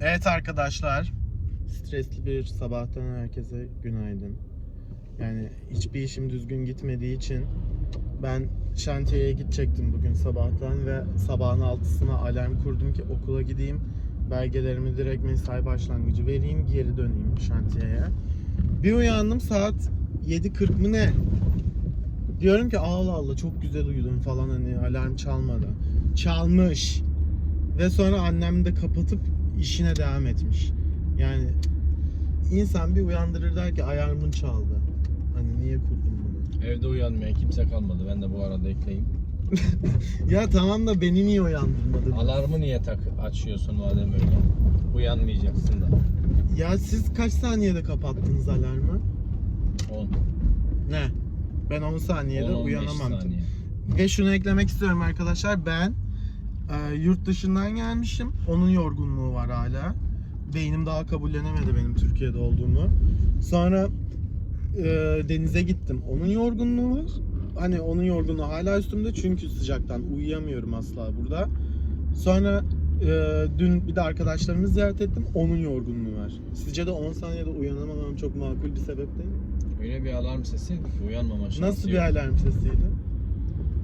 Evet arkadaşlar. Stresli bir sabahtan herkese günaydın. Yani hiçbir işim düzgün gitmediği için ben şantiyeye gidecektim bugün sabahtan ve sabahın altısına alarm kurdum ki okula gideyim. Belgelerimi direkt mesai başlangıcı vereyim, geri döneyim şantiyeye. Bir uyandım saat 7.40 mı ne? Diyorum ki Allah Allah çok güzel uyudum falan hani alarm çalmadı. Çalmış. Ve sonra annem de kapatıp işine devam etmiş. Yani insan bir uyandırır der ki alarmın çaldı. Hani niye kurdun bunu? Evde uyanmayan kimse kalmadı. Ben de bu arada ekleyeyim. Ya tamam da beni niye uyandırmadın? Alarmı niye tak açıyorsun madem öyle? Uyanmayacaksın da. Ya siz kaç saniyede kapattınız alarmı? 10. Ne? Ben 10 saniyede 10 uyanamam. saniye. Ve şunu eklemek istiyorum arkadaşlar. Ben e, yurt dışından gelmişim. Onun yorgunluğu var hala. Beynim daha kabullenemedi benim Türkiye'de olduğumu. Sonra e, denize gittim. Onun yorgunluğu var. Hani onun yorgunluğu hala üstümde çünkü sıcaktan uyuyamıyorum asla burada. Sonra e, dün bir de arkadaşlarımı ziyaret ettim. Onun yorgunluğu var. Sizce de 10 saniyede uyanamamam çok makul bir sebep değil mi? Öyle bir alarm ki uyanmama şansı Nasıl bir yok. alarm sesiydi?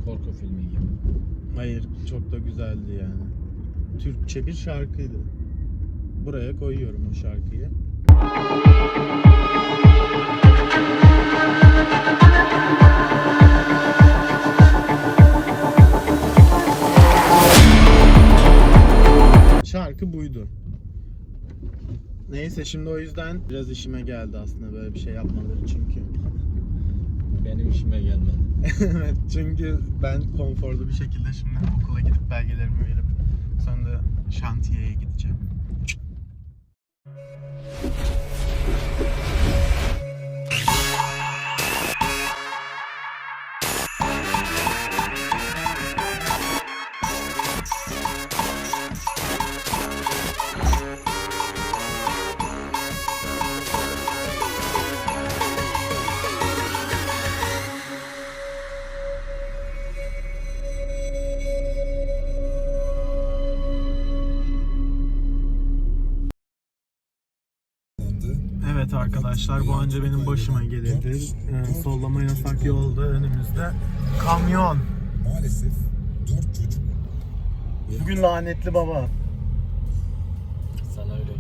Korku filmi gibi. Hayır, çok da güzeldi yani. Türkçe bir şarkıydı. Buraya koyuyorum o şarkıyı. Şarkı buydu. Neyse şimdi o yüzden biraz işime geldi aslında böyle bir şey yapmaları çünkü. Benim işime gelmedi. Çünkü ben konforlu bir şekilde şimdi okula gidip belgelerimi verip sonra şantiyeye gideceğim. Arkadaşlar bu anca benim başıma gelirdi. Ee, sollama yasak yolda önümüzde. Kamyon. Maalesef dört çocuk Bugün lanetli baba. Sana öyle.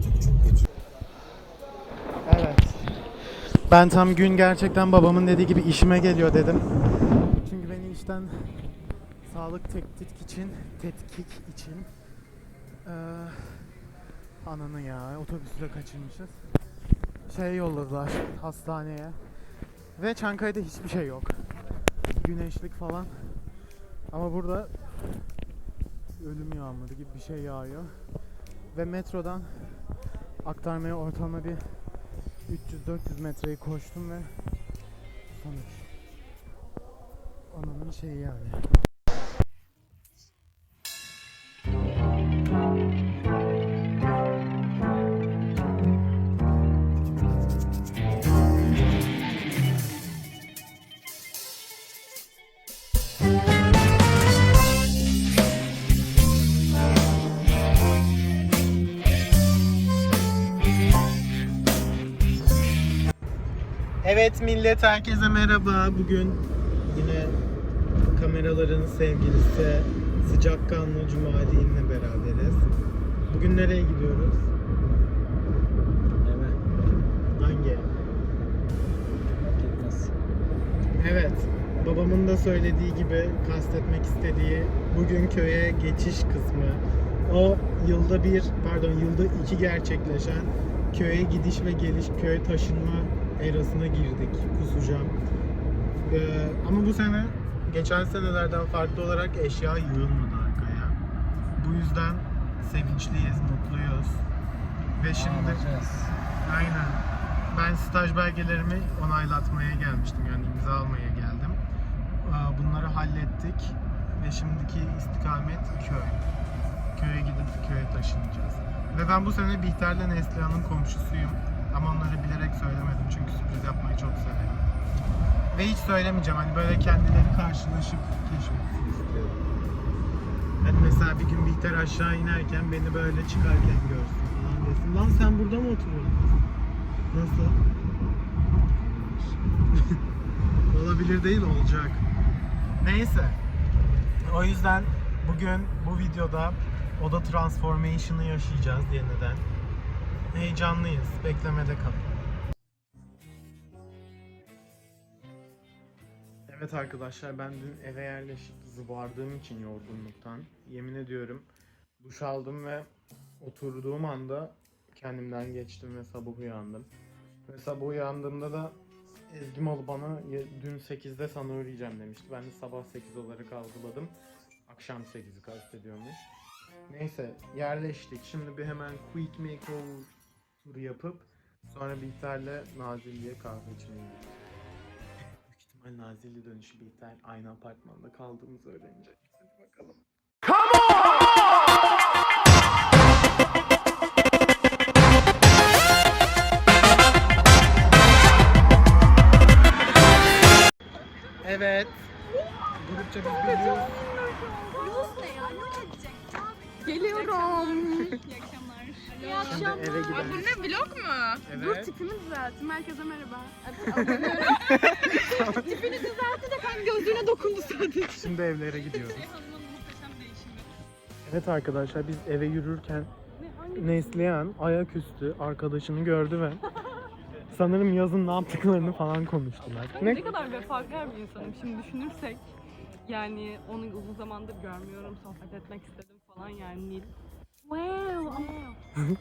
Evet. Ben tam gün gerçekten babamın dediği gibi işime geliyor dedim. Çünkü beni işten sağlık tetkik için, tetkik için eee ananı ya otobüsle kaçırmışız. Şey yolladılar hastaneye. Ve Çankaya'da hiçbir şey yok. Güneşlik falan. Ama burada ölüm yağmuru gibi bir şey yağıyor. Ve metrodan aktarmaya ortalama bir 300-400 metreyi koştum ve sonuç. Ananın şeyi yani. Evet millet herkese merhaba. Bugün yine kameraların sevgilisi sıcakkanlı Cumali'yle beraberiz. Bugün nereye gidiyoruz? Evet. Hangi? etmez. Evet. Babamın da söylediği gibi kastetmek istediği bugün köye geçiş kısmı. O yılda bir, pardon yılda iki gerçekleşen köye gidiş ve geliş, köye taşınma erasına girdik. Kusacağım. Ee, ama bu sene geçen senelerden farklı olarak eşya yığılmadı arkaya. Bu yüzden sevinçliyiz, mutluyuz. Ve şimdi Alacağız. Aynen. Ben staj belgelerimi onaylatmaya gelmiştim yani imza almaya geldim. Ee, Bunları hallettik ve şimdiki istikamet köy. Köye gidip köye taşınacağız. Ve ben bu sene Bihter'le Neslihan'ın komşusuyum. Ama onları bilerek söylemedim çünkü sürpriz yapmayı çok severim. Ve hiç söylemeyeceğim hani böyle kendileri karşılaşıp keşfetsin istiyorum. Hani mesela bir gün Bihter aşağı inerken beni böyle çıkarken görsün falan neredesin? Lan sen burada mı oturuyorsun? Nasıl? Olabilir değil olacak. Neyse. O yüzden bugün bu videoda oda transformation'ı yaşayacağız yeniden. Heyecanlıyız. Beklemede kalın. Evet arkadaşlar ben dün eve yerleşip zıvardığım için yorgunluktan yemin ediyorum duş aldım ve oturduğum anda kendimden geçtim ve sabah uyandım. Ve sabah uyandığımda da Ezgi Malı bana "Ya- dün 8'de sana uğrayacağım demişti. Ben de sabah 8 olarak algıladım. Akşam 8'i kastediyormuş. Neyse yerleştik. Şimdi bir hemen quick makeover turu yapıp sonra Bihter'le Nazilli'ye kahve içmeye gidiyoruz. Büyük ihtimal Nazilli dönüşü Bihter aynı apartmanda kaldığımızı öğrenecek. Hadi bakalım. Evet. Grupça biz biliyoruz. Geliyorum. İyi Akşamlar. eve gidelim. Bu ne vlog mu? Dur Evet. tipimi düzelttim. Herkese merhaba. tipini düzeltti de kan gözlüğüne dokundu sadece. Şimdi evlere gidiyoruz. Evet arkadaşlar biz eve yürürken Neslihan ayaküstü arkadaşını gördü ve sanırım yazın ne yaptıklarını falan konuştular. Ne? Ne? kadar vefakar bir insanım şimdi düşünürsek. Yani onu uzun zamandır görmüyorum, sohbet etmek istedim falan yani Nil. Wow, ama...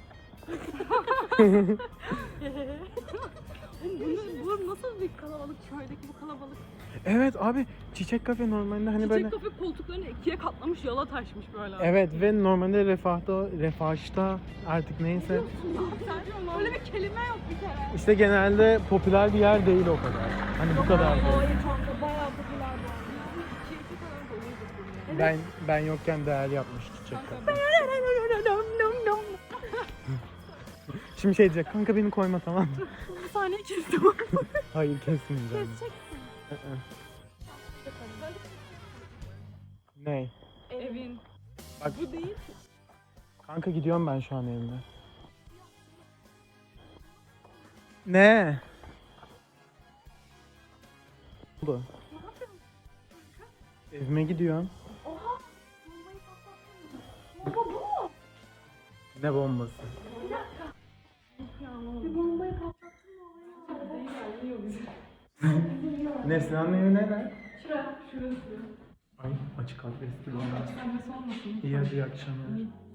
Oğlum bu, nasıl bir kalabalık köydeki bu kalabalık? Evet abi çiçek kafe normalde hani Çiçek böyle kafe koltuklarını ikiye katlamış yola taşmış böyle. Evet ve normalde refahta, refaşta artık neyse Sen öyle bir kelime yok bir kere. işte genelde popüler bir yer değil o kadar. Hani bu kadar. değil. Hayır kanka bayağı popüler bu arada. İki, iki kadar doluydu bu. Ben ben yokken değerli yapmış çiçek kafe. Şimdi şey diyecek kanka beni koyma tamam mı? Bu sahneyi kestim. Hayır kesmeyeceğim. Hı hı. Ne? Evin. Bak Bu değil. kanka gidiyorum ben şu an evime. Ne? Oldu? Evime gidiyorum. Ne bombası? Bir bombayı patlattın mı? Neslihan'ın evi nere? Şuraya, şurası. Ay açık adresli bana. Sen de sormasın. İyi hadi iyi akşamlar.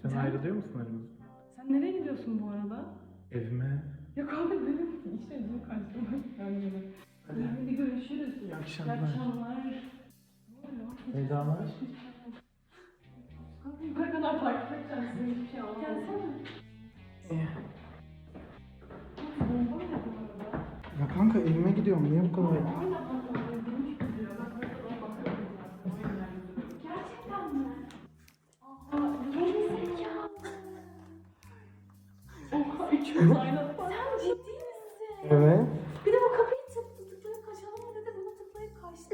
Sen Sen- ayrılıyor musun aramızda? Sen nereye gidiyorsun bu arada? Evime. Yok abi benim işte yüzüm karşıma. Yani. Hadi. Hadi görüşürüz. İyi İyi akşamlar. akşamlar. Ne oluyor? Vedalar. Kanka yukarı kadar takip edeceğim hiçbir şey anlamadım. Gelsene. İyi. Ya kanka evime gidiyorum. Niye bu kadar? Oha üçümüz aynı. Sen ciddi misin? Evet. Bir de bu kapıyı tıktı tıklayıp kaçalım mı dedi bunu tıklayıp kaçtı.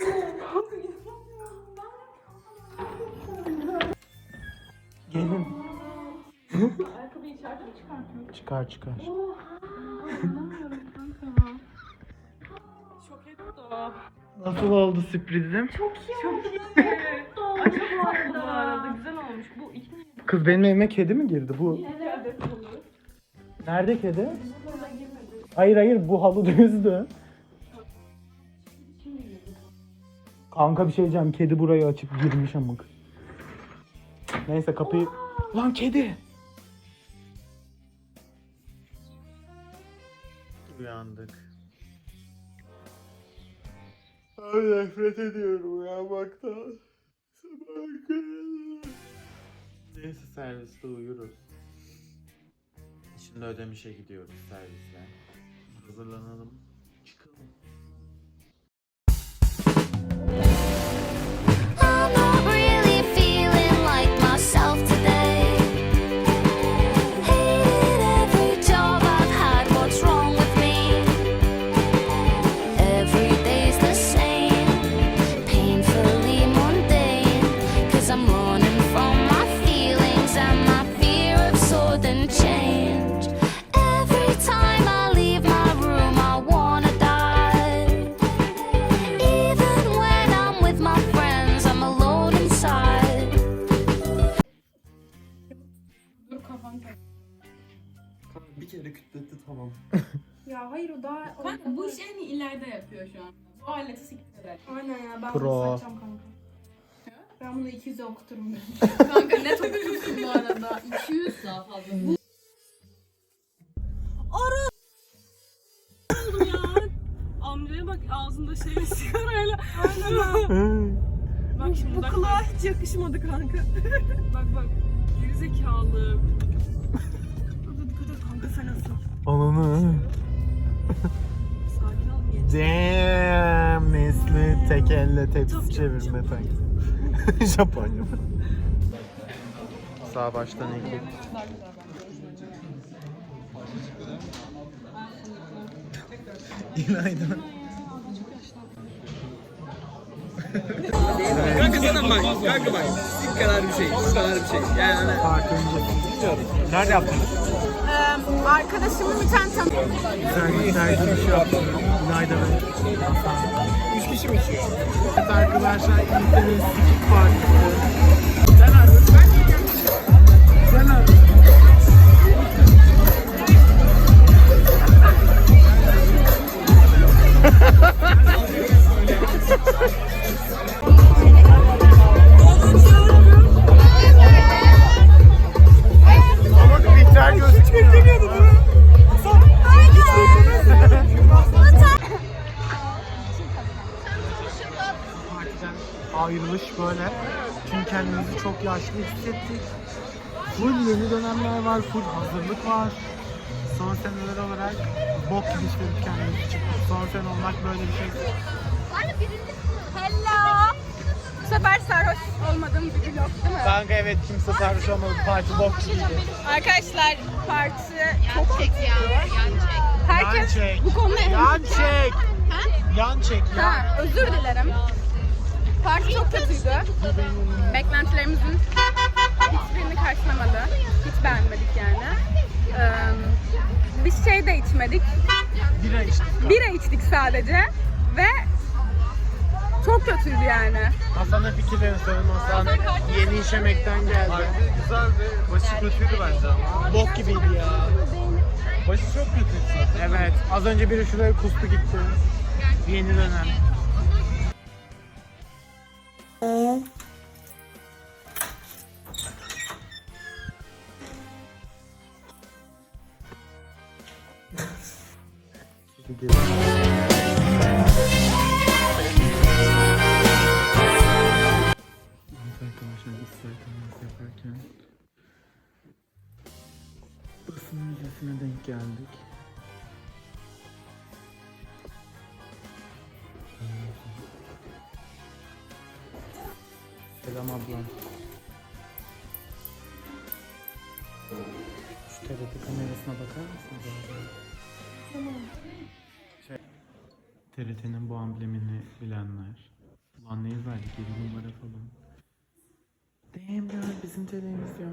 Kanka inanamıyorum. Ben Gelin. Ayakkabıyı içeride mi çıkartıyorsun? Çıkar çıkar. İnanamıyorum Nasıl oldu sürprizim? Çok iyi. Ay çok tatlı bu arada. Güzel olmuş. Bu iki? Kız benim evime kedi mi girdi? Bu Evet. olur. nerede kedi? Buna girmedi. Hayır hayır bu halı düzdü. Şimdi girdi. Kanka bir şey diyeceğim. Kedi burayı açıp girmiş amık. Neyse kapıyı... Lan kedi! Uyandık. Ay nefret ediyorum kadar. Neyse serviste uyuruz. Şimdi ödemişe gidiyoruz servisle. Hazırlanalım. Yapıyor şu an. Bu aleti siktir Aynen ya ben Pro. bunu satacağım kanka. Ben bunu 200'e okuturum. Kanka net okutursun bu arada. 200 daha fazla. Bu Amcaya bak ağzında şey sigarayla. Aynen. bak şimdi bu kulağa hiç yakışmadı kanka. bak bak. Gerizekalı. Burada dikkat et kanka sen asıl. Ananı. Damn Nesli tek elle tepsi çevirme tankı. Japonya. Sağ baştan ekip. Günaydın. Kanka sana bak, kanka bak. Bu kadar bir şey, bu kadar bir şey. Yani Park öncesi. Nerede yaptınız? Arkadaşımın bir tane tanı... İş yaptın? Günaydın. üç kişi mi içiyor? Evet arkadaşlar İlkan'ın sikik partisi. Çok yaşlı hissettik. Full yeni dönemler var, full hazırlık var. Son seneler olarak bok gibi işledik kendimizi çıktık. Son sene olmak böyle bir şey. Hello. Bu sefer sarhoş olmadığım bir vlog değil mi? Kanka evet kimse sarhoş olmadı. Parti bok gibiydi. Arkadaşlar parti çok çek ya. Herkes Yan çek. bu konuda Yan çek. Yan çek ya. Ha, özür dilerim. Parti çok kötüydü. Beklentilerimizin hiçbirini karşılamadı. Hiç beğenmedik yani. Ee, biz şey de içmedik. Bira içtik. Bira içtik sadece. Ve çok kötüydü yani. Hasan'a fikirlerini sorun. Hasan yeni işemekten geldi. Güzeldi. Başı kötüydü bence ama. Bok gibiydi ya. Başı çok kötüydü. Evet. Az önce biri şuraya kustu gitti. Yeni dönem. Şu TRT kamerasına bakar mısınız abi? Şey, TRT'nin bu amblemini bilenler. Ulan neyi verdik? 7 numara falan. Damn ya bizim ya.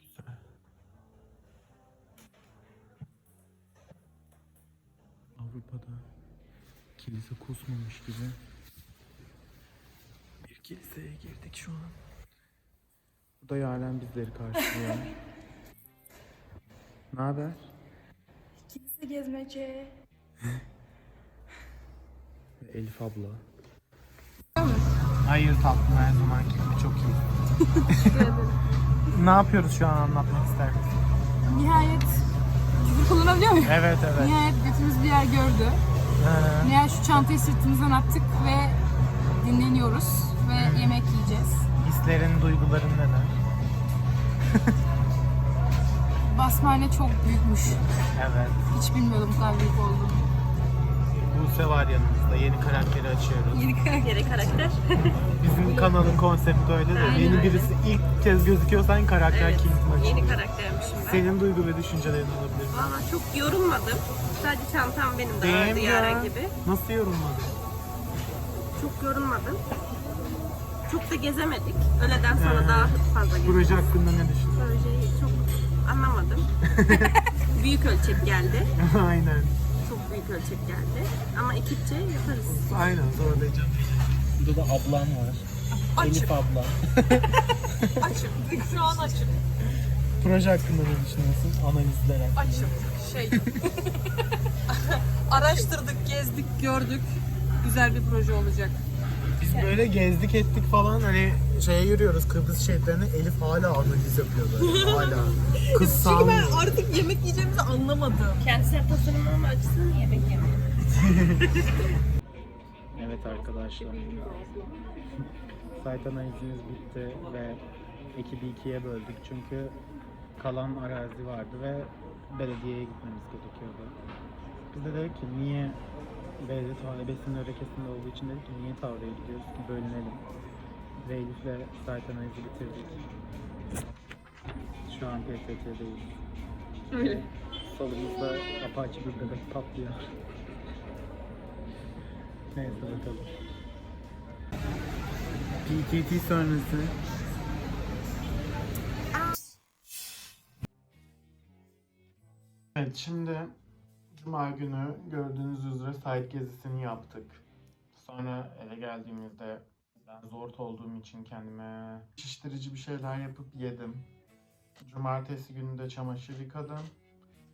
Güzel. Avrupa'da kilise kusmamış gibi bir kiliseye girdik şu an. Burada Yaren bizleri karşılıyor. ne haber? Kilise gezmece. Elif abla. Hayır tatlım her zamanki gibi çok iyi. ne yapıyoruz şu an anlatmak ister misin? Nihayet küfür kullanabiliyor muyum? Evet evet. Nihayet götümüz bir yer gördü. Ee, Nihayet şu çantayı sırtımızdan attık ve dinleniyoruz ve yemek yiyeceğiz. Hislerin, duyguların neler? Basmane çok büyükmüş. Evet. Hiç bilmiyordum bu kadar büyük olduğunu. Buse var yanımızda. Yeni karakteri açıyoruz. Yeni karakter. Bizim kanalın konsepti öyle de. Yeni birisi ilk kez gözüküyorsan karakter King maçı. Yeni karaktermişim ben. Senin duygu ve düşüncelerin olabilir. Valla çok yorulmadım. Sadece çantam benim de Değil ağırdı mi Yaren ya? gibi. Nasıl yorulmadın? Çok yorulmadım. Çok da gezemedik. Öğleden sonra Ee, daha fazla gezdik. Proje hakkında ne düşünüyorsun? Projeyi çok anlamadım. büyük ölçek geldi. Aynen. Çok büyük ölçek geldi. Ama ekipçe yaparız. Aynen zorlayacağım. Burada da ablam var. Elif abla. Açım. Şu an açım. Proje hakkında ne düşünüyorsun? Analizler hakkında. Açım. Şey. Araştırdık, gezdik, gördük. Güzel bir proje olacak. Böyle gezdik ettik falan hani şeye yürüyoruz Kıbrıs şehitlerine Elif hala analiz yapıyor böyle hala. Kız salmıyor. artık yemek yiyeceğimizi anlamadım. Kentsel tasarımlama açısından yemek yemek. Evet arkadaşlar. Site analizimiz bitti ve ekibi ikiye böldük çünkü kalan arazi vardı ve belediyeye gitmemiz gerekiyordu. Biz de dedik ki niye belediye talebesinin örekesinde olduğu için dedik ki niye tavraya gidiyoruz ki bölünelim. Ve Elif'le site analizi bitirdik. Şu an PTT'deyiz. Öyle. Solumuzda apaçı bir bebek patlıyor. Neyse bakalım. PTT sonrası. Evet şimdi Cuma günü gördüğünüz üzere site gezisini yaptık. Sonra eve geldiğimizde ben zor olduğum için kendime şiştirici bir şeyler yapıp yedim. Cumartesi günü de çamaşır yıkadım.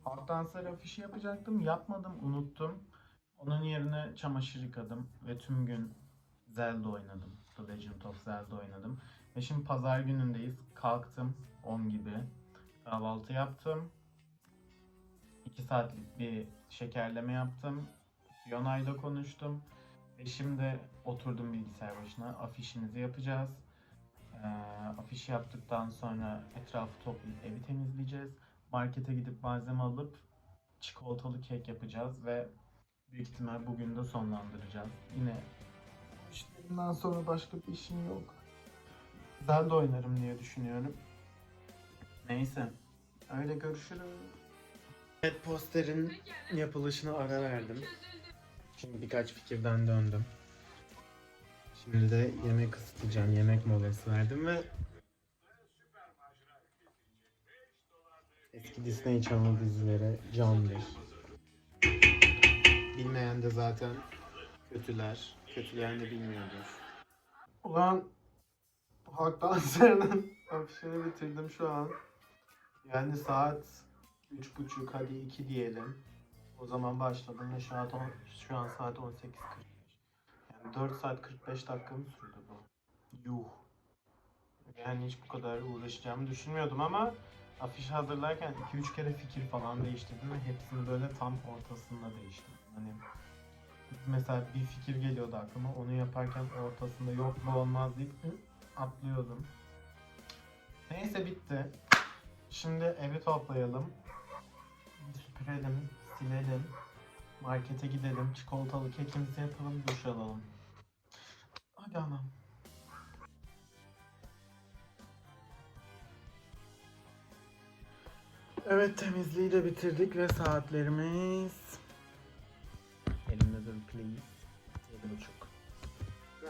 Halk dansları afişi yapacaktım. Yapmadım, unuttum. Onun yerine çamaşır yıkadım ve tüm gün Zelda oynadım. The Legend of Zelda oynadım. Ve şimdi pazar günündeyiz. Kalktım 10 gibi. Kahvaltı yaptım. 2 saatlik bir şekerleme yaptım. Fiona'yla konuştum. Ve şimdi oturdum bilgisayar başına. Afişimizi yapacağız. Ee, afişi yaptıktan sonra etrafı toplayıp evi temizleyeceğiz. Markete gidip malzeme alıp çikolatalı kek yapacağız ve büyük ihtimal bugün de sonlandıracağız. Yine işlerimden sonra başka bir işim yok. Zelda oynarım diye düşünüyorum. Neyse. Öyle görüşürüz. Evet posterin yapılışına ara verdim. Şimdi birkaç fikirden döndüm. Şimdi de yemek ısıtacağım. Yemek molası verdim ve eski Disney Channel dizileri candır. Bilmeyen de zaten kötüler. Kötüleyen de bilmiyordur. Ulan Halk Dansları'nın afişini bitirdim şu an. Yani saat üç buçuk hadi iki diyelim. O zaman başladım ve şu an, şu an saat 18.45. Yani 4 saat 45 dakika mı sürdü bu? Yuh. Yani hiç bu kadar uğraşacağımı düşünmüyordum ama afiş hazırlarken 2-3 kere fikir falan değiştirdim ve hepsini böyle tam ortasında değiştirdim. Hani mesela bir fikir geliyordu aklıma onu yaparken ortasında yok mu olmaz deyip atlıyordum. Neyse bitti. Şimdi evi toplayalım. Süpürelim, silelim. Markete gidelim, çikolatalı kekimizi yapalım, duş alalım. Hadi anam. Evet temizliği de bitirdik ve saatlerimiz elimde dur please. Yedi buçuk.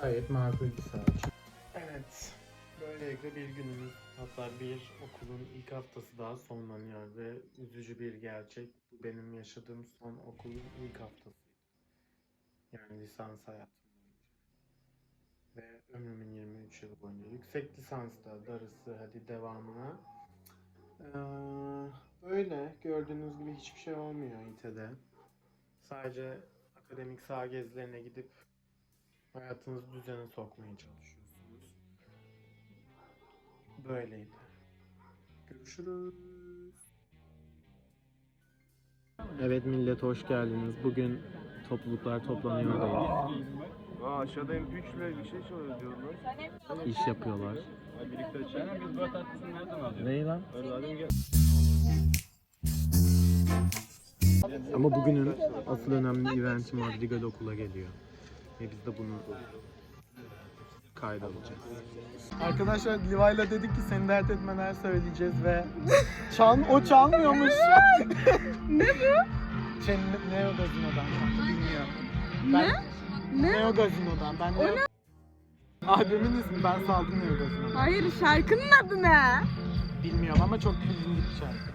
Gayet makul bir saat. Evet. Böylelikle bir günümüz hatta bir okulun ilk haftası daha sonlanıyor ve üzücü bir gerçek. Bu benim yaşadığım son okulun ilk haftası. Yani lisans hayatım. Ve ömrümün 23 yılı boyunca. Yüksek lisansta darısı hadi devamına. Ee, böyle gördüğünüz gibi hiçbir şey olmuyor İT'de. Sadece akademik saha gezilerine gidip hayatınızı düzene sokmaya çalışıyorsunuz. Böyleydi. Görüşürüz. Evet millet hoş geldiniz. Bugün topluluklar toplanıyordayız. Aa aşağıda MP3 ile bir şey çalıyor diyorlar. İş yapıyorlar. Biz bu tatlısını nereden alıyoruz? Ney lan? Öyle gel. Ama bugünün asıl önemli eventi Madrigal okula geliyor. Ve biz de bunu kaydalacağız. Arkadaşlar Liva'yla dedik ki seni dert etmeler söyleyeceğiz ve çal o çalmıyormuş. ne bu? Şey, Neo Gazino'dan kanka bilmiyorum. Ben, ne? Neo Gazino'dan. Ben Neo... Albümün ismi ben saldım Neo Gazino'dan. Hayır şarkının adı ne? Bilmiyorum ama çok bilindik bir şarkı.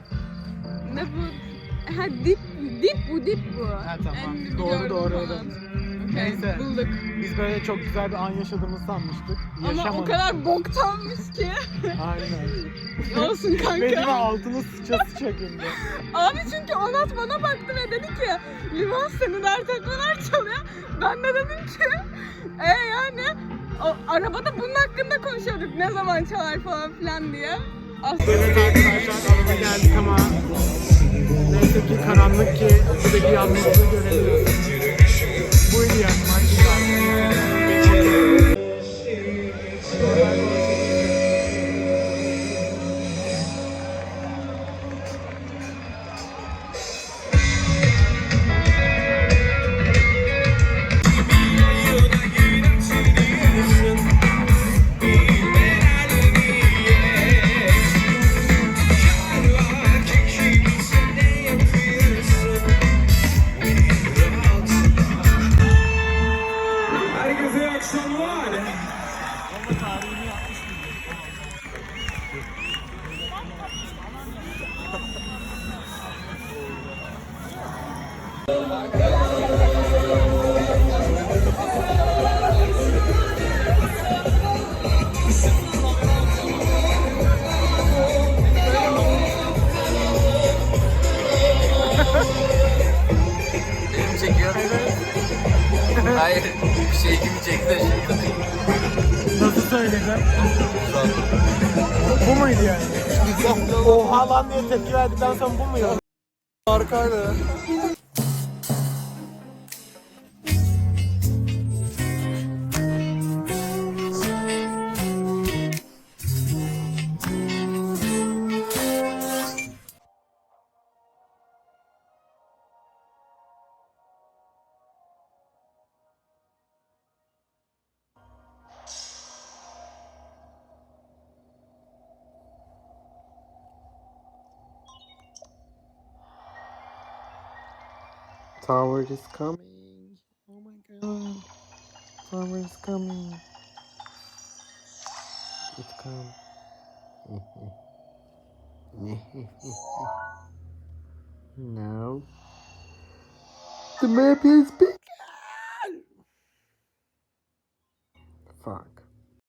Ne bu? Ha dip, dip bu dip bu. Ha tamam. En Doğru gördüm doğru falan. evet. Okey, Neyse. bulduk. Biz böyle çok güzel bir an yaşadığımızı sanmıştık. Ama o Yaşamadık. kadar boktanmış ki. Aynen. Olsun kanka. Benim altını sıça sıça güldü. Abi çünkü Onat bana baktı ve dedi ki Liman seni dert etmeler çalıyor. Ben de dedim ki e yani o, arabada bunun hakkında konuşuyorduk ne zaman çalar falan filan diye. Aslında Evet arkadaşlar alana geldik ama neyse ki karanlık ki buradaki yalnızlığı göremiyoruz. Çekiyor. Hayır, bir şey gibi çekti şimdi. Nasıl söyleyeceğim? Bu muydu yani? Oha lan diye tepki verdikten sonra bu muydu? Harikaydı. Tower is coming. Oh my god. Tower is coming. It come. no. The map is big. Fuck.